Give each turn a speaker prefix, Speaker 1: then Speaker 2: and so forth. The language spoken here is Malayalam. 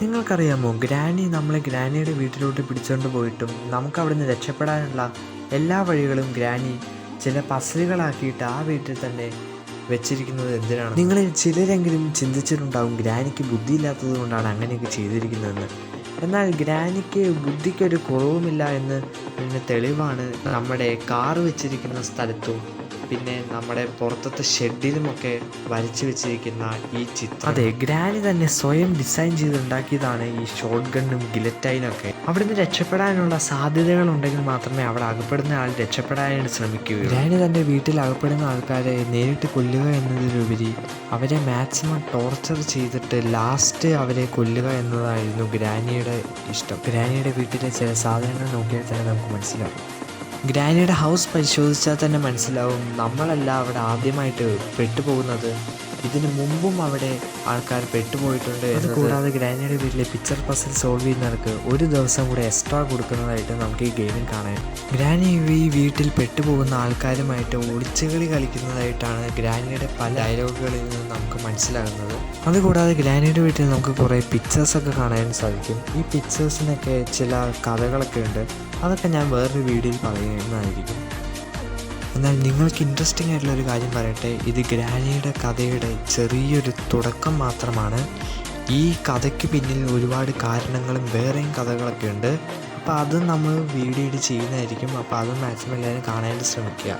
Speaker 1: നിങ്ങൾക്കറിയാമോ ഗ്രാനി നമ്മളെ ഗ്രാനിയുടെ വീട്ടിലോട്ട് പിടിച്ചുകൊണ്ട് പോയിട്ടും നമുക്ക് അവിടെ നിന്ന് രക്ഷപ്പെടാനുള്ള എല്ലാ വഴികളും ഗ്രാനി ചില പസലുകളാക്കിയിട്ട് ആ വീട്ടിൽ തന്നെ വെച്ചിരിക്കുന്നത് എന്തിനാണ്? നിങ്ങളിൽ ചിലരെങ്കിലും ചിന്തിച്ചിട്ടുണ്ടാവും ഗ്രാനിക്ക് ബുദ്ധിയില്ലാത്തത് കൊണ്ടാണ് അങ്ങനെയൊക്കെ ചെയ്തിരിക്കുന്നതെന്ന്. എന്നാൽ ഗ്രാനിക്ക് ബുദ്ധിക്കൊരു കുറവുമില്ല എന്ന് പിന്നെ തെളിവാണ് നമ്മുടെ കാർ വെച്ചിരിക്കുന്ന സ്ഥലത്തും പിന്നെ നമ്മുടെ പുറത്തത്തെ ഷെഡിലുമൊക്കെ വരച്ചു വെച്ചിരിക്കുന്ന ഈ ചിത്രം. അതെ ഗ്രാനി തന്നെ സ്വയം ഡിസൈൻ ചെയ്തുണ്ടാക്കിയതാണ് ഈ ഷോർട്ട് ഗണ്ണും ഗിലറ്റൈനും ഒക്കെ അവിടുന്ന് രക്ഷപ്പെടാനുള്ള സാധ്യതകൾ ഉണ്ടെങ്കിൽ മാത്രമേ അവിടെ അകപ്പെടുന്ന ആൾ രക്ഷപ്പെടാനായിട്ട് ശ്രമിക്കൂ ഗ്രാനി തന്റെ വീട്ടിൽ അകപ്പെടുന്ന ആൾക്കാരെ നേരിട്ട് കൊല്ലുക എന്നതിലുപരി അവരെ മാക്സിമം ടോർച്ചർ ചെയ്തിട്ട് ലാസ്റ്റ് അവരെ കൊല്ലുക എന്നതായിരുന്നു ഗ്രാനിയുടെ ഇഷ്ടം. ഗ്രാനിയുടെ വീട്ടിലെ ചില സാധനങ്ങൾ നോക്കിയാൽ തന്നെ നമുക്ക് മനസ്സിലാവും. ഗ്രാനിയുടെ ഹൗസ് പരിശോധിച്ചാൽ തന്നെ മനസ്സിലാവും നമ്മളല്ല അവിടെ ആദ്യമായിട്ട് പെട്ടുപോകുന്നത്. ഇതിനു മുമ്പും അവിടെ ആൾക്കാർ പെട്ടുപോയിട്ടുണ്ട് അത് കൂടാതെ ഗ്രാനിയുടെ വീട്ടിലെ പിക്ചർ പസിൽ സോൾവ് ചെയ്യുന്നവർക്ക് ഒരു ദിവസം കൂടെ എക്സ്ട്രാ കൊടുക്കുന്നതായിട്ട് നമുക്ക് ഈ ഗെയിമിൽ കാണാം ഗ്രാനി ഈ വീട്ടിൽ പെട്ടുപോകുന്ന ആൾക്കാരുമായിട്ട് ഒളിച്ചുകളി കളിക്കുന്നതായിട്ടാണ് ഗ്രാനിയുടെ പല ഡയലോഗുകളിൽ നിന്ന് നമുക്ക് മനസ്സിലാകുന്നത്. അതുകൂടാതെ ഗ്രാനിയുടെ വീട്ടിൽ നമുക്ക് കുറേ പിക്ചേഴ്സൊക്കെ കാണാൻ സാധിക്കും. ഈ പിക്ചേഴ്സിനൊക്കെ ചില കഥകളൊക്കെ ഉണ്ട്. അതൊക്കെ ഞാൻ വേറൊരു വീഡിയോയിൽ പറയുന്നതായിരിക്കും. എന്നാൽ നിങ്ങൾക്ക് ഇൻട്രസ്റ്റിംഗ് ആയിട്ടുള്ള ഒരു കാര്യം പറയട്ടെ. ഇത് ഗ്രാനിയുടെ കഥയുടെ ചെറിയൊരു തുടക്കം മാത്രമാണ്. ഈ കഥയ്ക്ക് പിന്നിൽ ഒരുപാട് കാരണങ്ങളും വേറെയും കഥകളൊക്കെ ഉണ്ട്. അപ്പോൾ അത് നമ്മൾ വീഡിയോയിൽ ചെയ്യുന്നതായിരിക്കും. അപ്പോൾ അത് മാക്സിമം എല്ലാവരും കാണാനായിട്ട് ശ്രമിക്കുക.